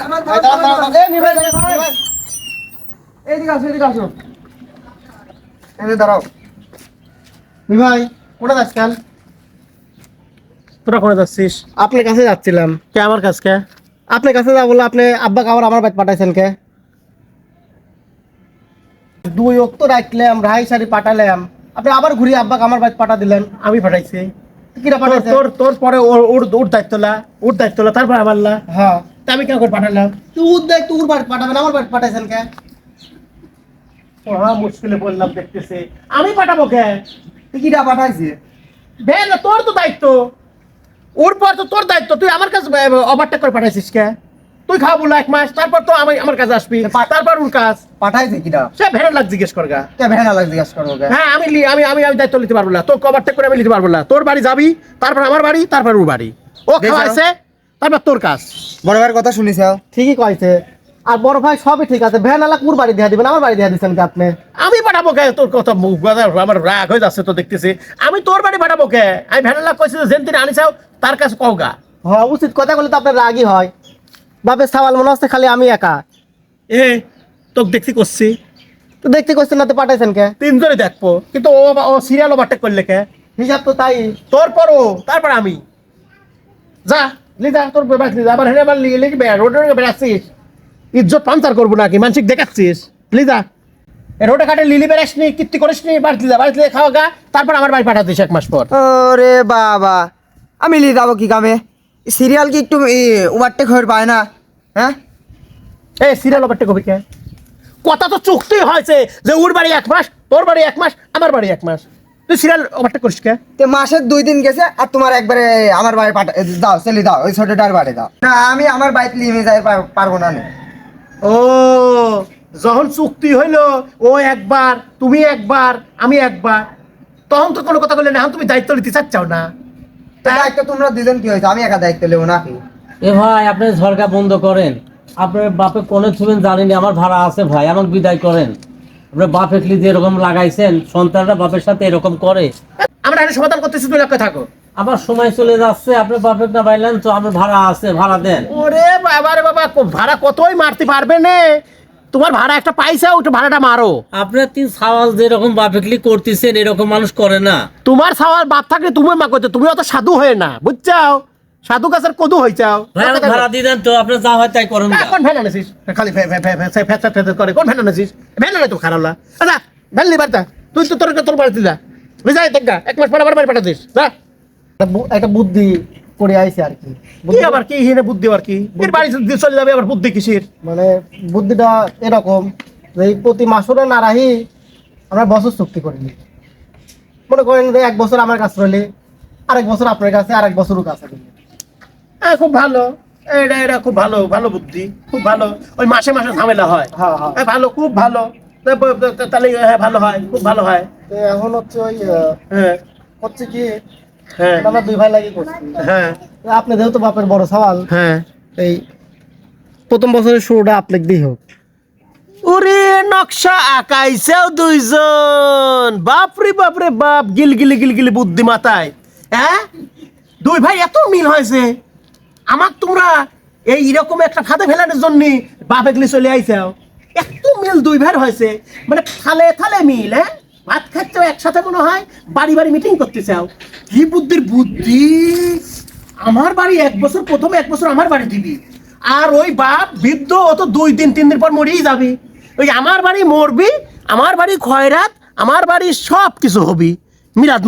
কামান ভাই, দাঁড়ান, দাঁড়ান, দাঁড়ান। এই, নিভাই, নিভাই, নিভাই। এদিকে আসো এদিকে আসো। এই যে দাঁড়াও। ভাই কোথায় যাচ্ছ কেন? তোরা করে যাচ্ছিস? আপনার কাছে যাচ্ছিলাম। কে আমার কাছে কে? আপনার কাছে যা বলল আপনি আব্বা আবার আমার বাড়ি পাঠাইছেন কে? দুই অক্ত রাখলাম রাহাই সারি পাঠালাম আপনি আবার ঘুরিয়ে আব্বাকে আমার বাড়ি পাঠা দিলেন আমি পাঠাইছি। কিরা তোর পাঠাইছেন তোর তোর পরে ওর ওর ওর দায়িত্বলা ওর দায়িত্বলা তারপর আমার লা। হ্যাঁ। তা আমি কেন করে পাঠালাম? তুই দেখ তুই বাড়ি পাঠাবেন আমার বাড়ি পাঠাইছেন কে মহা মুশকিলে বললাম দেখতেছে। আমি পাঠাবো কে? কিরা পাঠাইছে? ভ্যান তোর তো দায়িত্ব। ওর পর তো তোর দায়িত্ব। তুই আমার কাছে ওভারটেক করে পাঠাইছিস কে? তুই বলল এক মাস তারপর তো আমি আমার কাছে আসবি। তারপর ওর কাজ। পাঠাইছে কিরা সে ভেড়া লাগ জিজ্ঞেস করগা কে ভেড়া লাগে জিজ্ঞেস করব কে? হ্যাঁ আমি লি- আমি আমি আমি দায়িত্ব নিতে পারব না। তোর ওভারটেক করে আমি নিতে পারব না। তোর বাড়ি যাবি তারপর আমার বাড়ি তারপর ওর বাড়ি। ও খাওয়াইছে তারপর তোর কাজ। বড় ভাইয়ের কথা শুনিস ঠিকই কইছে। আর বড় ভাই সবই ঠিক আছে। ভ্যান আলা কুর বাড়ি দিয়ে দিবেন আমার বাড়ি দিয়ে দিচ্ছেন কি আপনি? আমি পাঠাবো কে? তোর কথা মুখ আমার রাগ হয়ে যাচ্ছে তো দেখতেছি। আমি তোর বাড়ি পাঠাবো কে? আমি ভ্যানালা কইছি যে যেদিন আনিসাও তার কাছে কওগা হ্যাঁ উচিত কথা বলে তো আপনার রাগই হয়। বাপের সাওয়াল মনে হচ্ছে খালি আমি একা। এ তোকে দেখতে করছি। তো দেখতে করছেন না তো পাঠাইছেন কে? তিনজনে দেখব। কিন্তু ও ও সিরিয়াল ওভারটেক করলে কে? হিসাব তো তাই। তোর পর ও তারপর আমি। যা। লিজা তোর বাস লিজা আবার হেরে আবার লিগে লিখবে রোডে রোডে বেড়াচ্ছিস। ইজ্জত পাঞ্চার করব নাকি মানসিক দেখাচ্ছিস? লিজা এ রোডে ঘাটে লিলি বেড়াস নি কীর্তি করিস নি বাড়িতে যা বাড়িতে খাওয়া গা তারপর আমার বাড়ি পাঠাতিস এক মাস পর। ওরে বাবা আমি নিয়ে যাব কি কামে? সিরিয়াল কি একটু ওভারটেক হয়ে পায় না? হ্যাঁ? এ সিরিয়াল ওভারটেক হবে কে? কথা তো চুক্তি হয়েছে যে ওর বাড়ি এক মাস তোর বাড়ি এক মাস আমার বাড়ি এক মাস। তুই সিরিয়াল ওভারটেক করিস কে? তো মাসের দুই দিন গেছে আর তোমার একবারে আমার বাড়ি পাঠা দাও চলে দাও ওই ছোটটার বাড়ি দাও। না আমি আমার বাড়িতে নিয়ে যাই পারব না নে। ও যখন চুক্তি হইল ও একবার তুমি একবার আমি একবার তখন তো কোনো কথা বললে না এখন তুমি দায়িত্ব নিতে চাচ্ছাও না। দায়িত্ব তোমরা দুজন কি হয়েছে? আমি একা দায়িত্ব নেব নাকি? এ ভাই আপনি ঝরকা বন্ধ করেন। আপনার বাপে কোনে ছুবেন জানেনি আমার ভাড়া আছে ভাই আমাকে বিদায় করেন। আপনার বাপ একলি যে এরকম লাগাইছেন সন্তানরা বাপের সাথে এরকম করে। আমরা এটা সমাধান করতেছি তুই লক্ষ্যে থাকো। আবার সময় চলে যাচ্ছে বাপের না পাইলেন তো আমার ভাড়া আছে ভাড়া দেন। ওরে বাবা রে বাবা ভাড়া কতই মারতে পারবে নে? তোমার ভাড়া একটা পাইছা ওটা ভাড়াটা মারো। আপনার তিন সাওয়াল যেরকম বাপেকলি করতেছেন এরকম মানুষ করে না। তোমার সাওয়ার বাপ থাকলে তুমি মা করতে তুমি অত সাধু হয়ে না বুঝছাও? সাধু গাছের কদু হয়েছে আচ্ছা, তুই তো তোর তোর বাড়িতে যা। বুঝাই এক মাস পরে আবার বাড়ি পাঠাতিস। একটা বুদ্ধি করে আইছে আর কি। আবার কি? হিনে বুদ্ধি আর কি? এর বাড়ি চলে যাবে আবার বুদ্ধি কিসের? মানে বুদ্ধিটা এরকম যে প্রতি মাসুরে না রাহি আমরা বছর চুক্তি করে নিই মনে করেন এক বছর আমার কাছে রইলে আরেক বছর আপনার কাছে আরেক বছরও কাছে রইলে। হ্যাঁ খুব ভালো। এটা এটা খুব ভালো ভালো বুদ্ধি খুব ভালো। ওই মাসে মাসে ঝামেলা হয়। হ্যাঁ হ্যাঁ। হ্যাঁ, ভালো খুব ভালো। তা তা- তাহলে হ্যাঁ ভালো হয় খুব ভালো হয়। এখন হচ্ছে ওই হ্যাঁ। হচ্ছে কি হ্যাঁ। আমরা দুই ভাই লাগি করছি। হ্যাঁ। তো আপনি যেহেতু বাপের বড় সওয়াল। হ্যাঁ। এই প্রথম বছরের শুরুটা আপনি দিয়ে হোক। ওরে নকশা আঁকাইছেও দুইজন। বাপরে বাপরে বাপ গিল গিলি গিল গিলি বুদ্ধি মাথায় হ্যাঁ? দুই ভাই এত মিল হয়েছে। আমাক তোমরা এই এরকম একটা ফাঁদে ফেলানোর জন্য বাপ এগুলি চলে আইসাও এত মিল দুই ভাইয়ের হয়েছে। মানে থালে থালে মিল হ্যাঁ? ভাত খাচ্ছ একসাথে মনে হয় বাড়ি বাড়ি মিটিং করতে চাও। কি বুদ্ধির বুদ্ধি? আমার বাড়ি এক বছর, প্রথমে এক বছর আমার বাড়ি দিবি। আর ওই বাপ বৃদ্ধ, ও তো দুই দিন, তিন দিন পর মরেই যাবি। ওই আমার বাড়ি মরবি, আমার বাড়ি খয়রাত, আমার বাড়ি সব কিছু হবি মিরাদ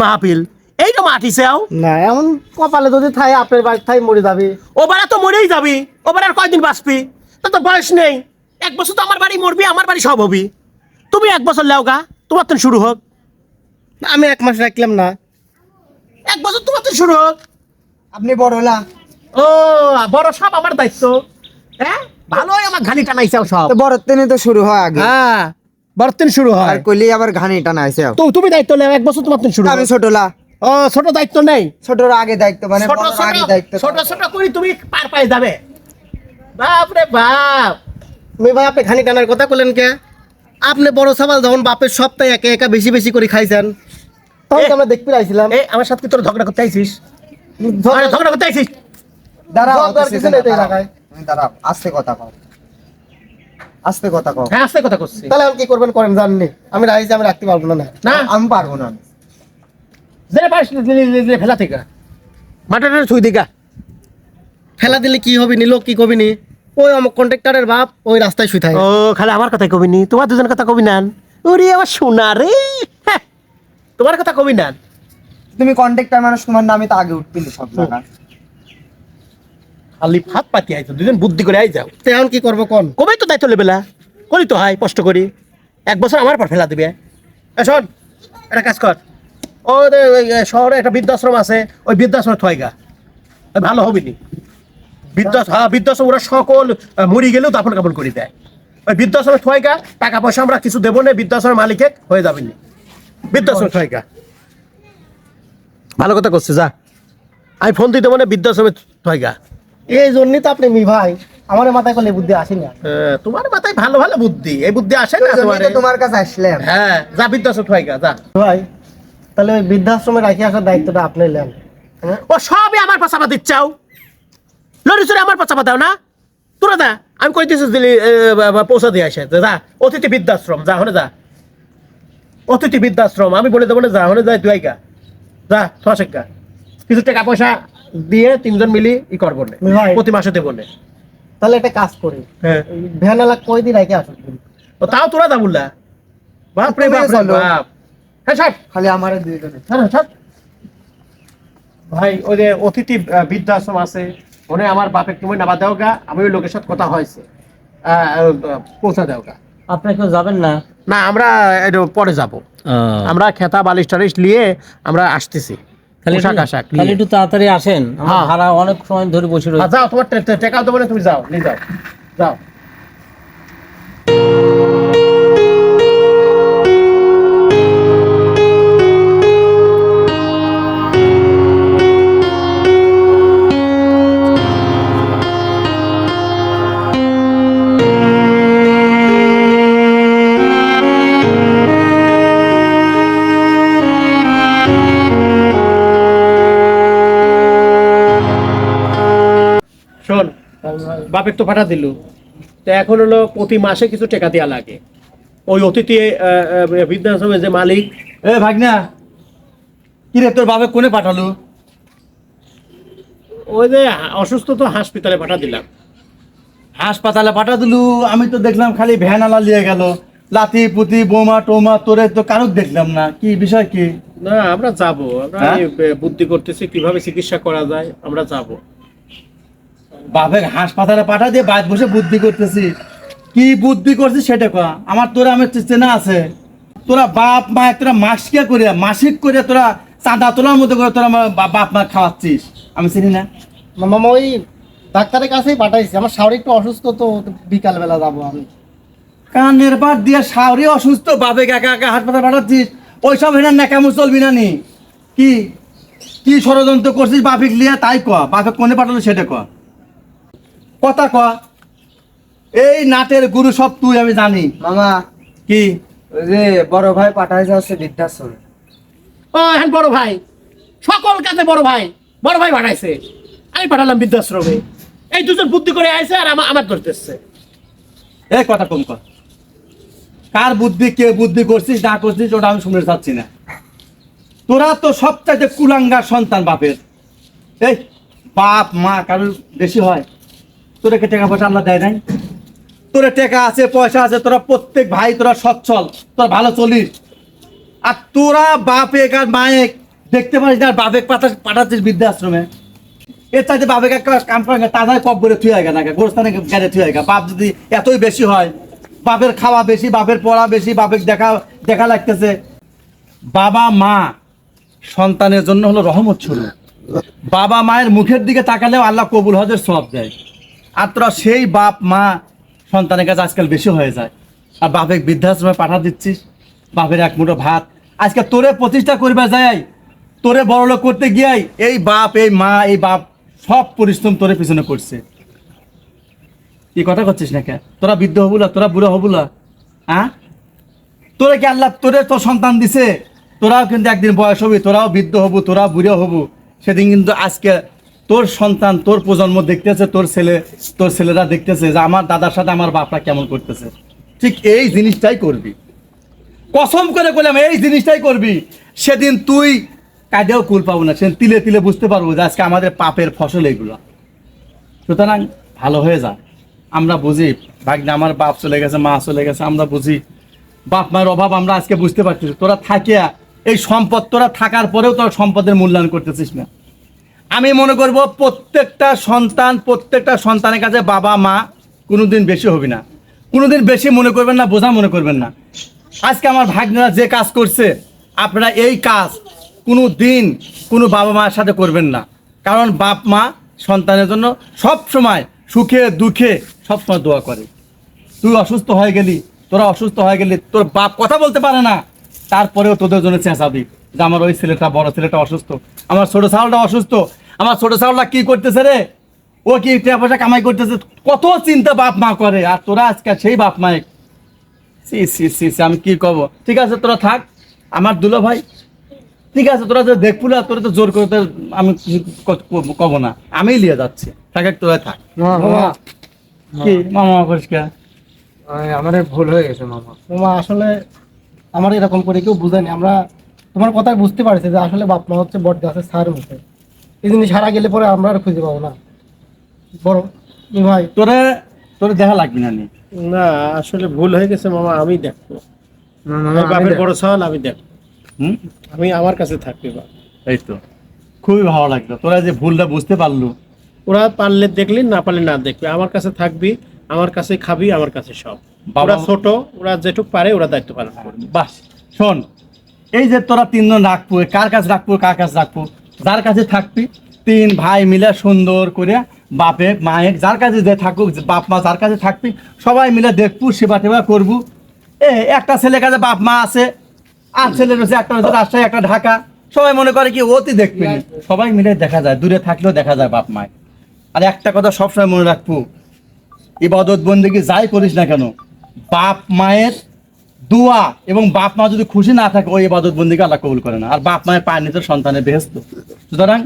মাহফিল এইটা মাটিছেও না এমন কপালে যদি থাই আপনার বাড়ি থাই মরে যাবে। ওবার তো মরেই যাবি ওবার আর কয়দিন বাঁচবি। তো তো বয়স নেই। এক বছর তো আমার বাড়ি মরবি আমার বাড়ি সব হবি। তুমি এক বছর লেওগা তোমার তো শুরু হোক আমি এক মাস রাখলাম না। এক বছর তোমার তো শুরু হোক আপনি বড় হলা। ও বড় সব আমার দায়িত্ব। হ্যাঁ ভালোই আমার ঘানি টানাইছাও সব তো বড় তেনে তো শুরু হয় আগে। হ্যাঁ বর্তন শুরু আর হয়। কইলি আবার ঘানি টানা আছে তো তুমি দায়িত্ব নেও এক বছর তোমার তো শুরু আমি ছোটলা ও ছোট দায়িত্ব নেই। ছোটর আগে দায়িত্ব মানে ছোট ছোট আগে দায়িত্ব ছোট ছোট করে তুমি পার পাই যাবে। বাপ রে বাপ। আমি ভাই আপনি খানি টানার কথা বললেন কে? আপনি বড় সওয়াল যখন বাপের সপ্তাহে একা একা বেশি বেশি করে খাইছেন। তখন তো আমরা দেখতে পাইছিলাম। এই আমার সাথে কি তোর ঝগড়া করতে আইছিস? ঝগড়া করতে আইছিস? দাঁড়াও। দাঁড়াও আস্তে কথা কও। আস্তে কথা কও। হ্যাঁ আস্তে কথা করছি তাহলে আমি কি করবেন করেন জাননি? আমি রাইছি আমি রাখতে পারব না। না। আমি পারব না। যে পারিস ফেলা থেকে। মাটাটা ছুই দিকা ফেলা দিলে কি হবে নি লোক কি কবি নি? ওই আমার কন্ট্রাক্টরের বাপ ওই রাস্তায় শুই থাকে। ও খালি আমার কথা কবি নি তোমার দুজন কথা কবি নান ওরে আমার সোনা রে। হ্যাঁ, তোমার কথা কবি নান তুমি কন্ট্রাক্টর মানুষ তোমার নামে তো আগে উঠছিল সব জায়গা। খালি ফাত পাতি আইছো দুজন বুদ্ধি করে আই যাও। তো এখন কি করব কোন? কবে তো দায়িত্ব লেবেলা করি তো হয় কষ্ট করি। এক বছর আমার পর ফেলা দিবে। এ শোন একটা কাজ কর। শহরে একটা বৃদ্ধাশ্রম আছে ওই বৃদ্ধাশ্রমে থয়গা ভালো হবে নি। বৃদ্ধাশ্রম হ্যাঁ বৃদ্ধাশ্রম ওরা সকল মরি গেলেও দাফন কাপন করে দেয়। ওই বৃদ্ধাশ্রমে থয়গা টাকা পয়সা আমরা কিছু দেবো না বৃদ্ধাশ্রমের মালিকে হয়ে যাবে নি। বৃদ্ধাশ্রমে থয়গা ভালো কথা করছে যা। আমি ফোন দিতে মানে বৃদ্ধাশ্রমে থয়গা এই জন্যই তো আপনি মি ভাই আমার মাথায় করলে বুদ্ধি আসেনি আর। আহ, তোমার মাথায় ভালো ভালো বুদ্ধি এই বুদ্ধি আসে না তোমার? তোমার কাছে আসলাম। হ্যাঁ যা বৃদ্ধাশ্রম থয়গা যা। ভাই তাহলে ওই বৃদ্ধাশ্রমে রাখি আসার দায়িত্বটা আপনি নেন। হ্যাঁ? ও সবই আমার পাচাপা দিচ্ছাও লরি চড়ে আমার পাচাপা দাও না। তোরা দা আমি কই দিছিস দিলি পৌঁছা দিয়ে আসে। যা অতিথি বৃদ্ধাশ্রম যা হনে যা। অতিথি বৃদ্ধাশ্রম আমি বলে দেবো না যা হনে যাই তুই আইগা। যা শেখা কিছু টাকা পয়সা দিয়ে তিনজন মিলি ই করব না প্রতি মাসে দেবো তাহলে একটা কাজ করি। হ্যাঁ। ভ্যানালা কই দিন রাখি আসুন তাও তোরা দা বললা। বাপ রে বাপ রে বাপ। খালি আমার হ্যাঁ, সব। ভাই ওই যে অতিথি বৃদ্ধাশ্রম আছে ওনে আমার বাপে তুমি নামা দেও গা আমি ওই লোকের সাথে কথা হয়েছে। পৌঁছা দেও গা আপনি কেউ যাবেন না? না আমরা একটু পরে যাব। আমরা খেতা বালিশ টালিশ নিয়ে আমরা আসতেছি। খালি পোশাক একটু- আশাক খালি একটু তাড়াতাড়ি আসেন। আমার হ্যাঁ। ভাড়া অনেক সময় ধরে বসে রয়েছে। যাও তোমার টাকা দেবো তুমি যাও নিয়ে যাও। যাও। বাপের তো পাঠা দিল। তো এখন হলো প্রতি মাসে কিছু টাকা দেওয়া লাগে। ওই অতিথি বৃদ্ধাশ্রমের যে মালিক এ ভাগনা কি রে তোর বাবা কোনে পাঠালো? ওই যে অসুস্থ তো হাসপাতালে পাঠা দিলাম। হাসপাতালে পাঠা দিলু আমি তো দেখলাম খালি ভ্যান আলা লিয়ে গেল। লাতি পুতি বোমা টোমা তোরে তো কারুক দেখলাম না। কি বিষয় কি? না আমরা যাব। আমরা হ্যাঁ? বুদ্ধি করতেছি কীভাবে চিকিৎসা করা যায় আমরা যাব। বাপের হাসপাতালে পাঠা দিয়ে বাদ বসে বুদ্ধি করতেছি। কি বুদ্ধি করছিস সেটা কয়া? আমার তোরা আমার চেনা আছে। তোরা বাপ মা তোরা মাসিকা করে মাসিক করে তোরা চাঁদা তোলার মতো করে তোরা আমার বাপ মা খাওয়াচ্ছিস। আমি চিনি না। মামা ওই ডাক্তারের কাছেই পাঠাইছি। আমার শাওরি একটু অসুস্থ তো বিকালবেলা যাব আমি। কানের বাদ দিয়ে সাউরি অসুস্থ বাপে একা একা হাসপাতাল পাঠাচ্ছিস। ওইসব হেনা নেকামু চলবি না নি? কি? কি ষড়যন্ত্র করছিস বাপিক লিয়া? তাই ক বাপে কোনে পাঠালো সেটা ক কথা ক। এই নাটের গুরু সব তুই আমি জানি। মামা। কি? ওই যে বড় ভাই পাঠাইছে হচ্ছে বৃদ্ধাশ্রম। ও হ্যাঁ বড় ভাই। সকল কাজে বড় ভাই। বড় ভাই পাঠাইছে। আমি পাঠালাম বৃদ্ধাশ্রমে। এই দুজন বুদ্ধি করে আইছে আর আমার আমার ধরতেছে এই কথা কম কর কার বুদ্ধি কে বুদ্ধি করছিস না করছিস ওটা আমি শুনে চাচ্ছি না। তোরা তো সবচাইতে কুলাঙ্গার সন্তান বাপের। এই বাপ মা কারোর বেশি হয়? তোরা কে টাকা পয়সা আল্লাহ দেয় নাই? তোরা টাকা আছে, পয়সা আছে, তোরা প্রত্যেক ভাই তোরা সচ্ছল তোরা ভালো চলিস। আর তোরা বাপে আর মায়ে দেখতে পারিস না বাপে পাঠা পাঠাচ্ছিস বৃদ্ধাশ্রমে। এর চাইতে বাপে কাম করে তাজায় কপ করে থুয়ে গেল না গোরস্থানে গেড়ে থুয়ে গেল বাপ যদি এতই বেশি হয়, বাপের খাওয়া বেশি, বাপের পড়া বেশি, বাপের দেখা দেখা লাগতেছে। বাবা, মা, সন্তানের জন্য হলো রহমত ছুরি বাবা, মায়ের মুখের দিকে তাকালেও আল্লাহ কবুল হজের সব দেয়। আর তোরা সেই বাপ, মা সন্তানের কাছে আজকাল বেশি হয়ে যায়। আর বাপের বৃদ্ধাশ্রমে পাঠা দিচ্ছিস, বাপের এক মুঠো ভাত। আজকে তোরে প্রতিষ্ঠা করবে যায় তোরে বড়লোক করতে গিয়াই এই বাপ, এই মা, এই বাপ সব পরিশ্রম তোরে পিছনে করছে। কি কথা করছিস না কে তোরা বৃদ্ধ হবুলা তোরা বুড়ো হবুলা হ্যাঁ তোরে কি আল্লাহ তোরে তোর সন্তান দিছে? তোরাও কিন্তু একদিন বয়স হবি, তোরাও বৃদ্ধ হবু, তোরাও বুড়ো হবু। সেদিন কিন্তু আজকে তোর সন্তান তোর প্রজন্ম দেখতেছে, তোর ছেলে, তোর ছেলেরা দেখতেছে যে আমার দাদার সাথে আমার বাপরা কেমন করতেছে। ঠিক এই জিনিসটাই করবি। কসম করে বললাম, এই জিনিসটাই করবি। সেদিন তুই কাজেও কুল পাবো না, সেদিন তিলে তিলে বুঝতে পারব যে আজকে আমাদের পাপের ফসল এগুলো সুতরাং ভালো হয়ে যা। আমরা বুঝি, ভাগ্নে আমার বাপ চলে গেছে, মা চলে গেছে, আমরা বুঝি। বাপ, মায়ের অভাব আমরা আজকে বুঝতে পারছি তোরা থাকিয়া, এই সম্পদ তোরা থাকার পরেও তোরা সম্পদের মূল্যায়ন করতেছিস না। আমি মনে করব প্রত্যেকটা সন্তান, প্রত্যেকটা সন্তানের কাছে বাবা, মা কোনোদিন বেশি হবে না। কোনোদিন বেশি মনে করবেন না, বোঝা মনে করবেন না। আজকে আমার ভাগ্নেরা যে কাজ করছে, আপনারা এই কাজ কোনো দিন কোনো বাবা মায়ের সাথে করবেন না। কারণ বাপ, মা সন্তানের জন্য সব সময় সুখে, দুঃখে সবসময় দোয়া করে। তুই অসুস্থ হয়ে গেলি, তোরা অসুস্থ হয়ে গেলি, তোর বাপ কথা বলতে পারে না, তারপরেও তোদের জন্য চেঁচাবি যে আমার ওই ছেলেটা বড় ছেলেটা অসুস্থ। আমার ছোট ছাগলটা অসুস্থ। আমার ছোট ছাগলটা কি করতেছে রে? ও কি টাকা পয়সা কামাই করতেছে? কত চিন্তা বাপ মা করে। আর তোরা আজকে সেই বাপ মায় সি সি সি সি, আমি কি কব? ঠিক আছে তোরা থাক। আমার দুলো ভাই। ঠিক আছে তোরা তো দেখব না তোরা তো জোর করে তো আমি কিছু কব না। আমি লিয়ে যাচ্ছি। থাক তোরা থাক। কি? মামা পরিষ্কার আমার ভুল হয়ে গেছে মামা। মামা আসলে আমার এরকম করে কেউ বুঝায়নি আমরা তোমার কথায় বুঝতে পারছি যে আসলে বাপ মা হচ্ছে বট গাছের সার মতো এই জিনিস হারা গেলে পরে আমরা আর খুঁজে পাবো না। বড় ভাই। তোরে তোরে দেখা লাগবে না না? আসলে ভুল হয়ে গেছে মামা আমি দেখব। আমার বাপের বড় সওয়াল আমি দেখব আমি আমার কাছে থাকবি। বাপ এই তো। খুবই ভালো লাগল। তোরা যে ভুলটা বুঝতে পারল। ওরা পারলে দেখলি না পারলে না দেখবি। আমার কাছে থাকবি আমার কাছে খাবি আমার কাছে সব। বাবা- ওরা ছোট ওরা যেটুক পারে ওরা দায়িত্ব পালন করবে। বাস শোন এই যে তোরা তিনজন রাখব, কার কাছে রাখব, কার কাছে রাখব? যার কাছে থাকবি, তিন ভাই মিলে সুন্দর করে বাপে, মায়ের যার কাছে যে থাকুক বাপ মা যার কাছে থাকবি, সবাই মিলে দেখব, সেবা টেবা করব। এ, একটা ছেলের কাছে বাপ মা আছে, আর ছেলে রয়েছে, একটা রয়েছে একটা ঢাকা। সবাই মনে করে কি অতি দেখবি। সবাই মিলে দেখা যায়, দূরে থাকলেও দেখা যায় বাপ মায় আর একটা কথা সবসময় মনে রাখব, ইবাদত বন্দিকে যাই করিস না কেন, বাপ মায়ের দোয়া এবং বাপ মা যদি খুশি না থাকে ওই ইবাদত বন্দিকে আল্লাহ কবুল করে না। আর বাপ মায়ের পায়ের নিচে সন্তানের বেহস্ত সুতরাং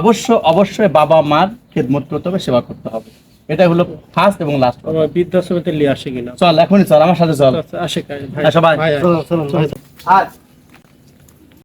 অবশ্য অবশ্যই বাবা মার খেদমত করতে হবে সেবা করতে হবে। এটাই হলো ফার্স্ট এবং লাস্ট বৃদ্ধাশ্রমে লিয়ে আসে কিনা? চল এখনই চল আমার সাথে চল। আসে ভাই। হ্যাঁ, সবাই।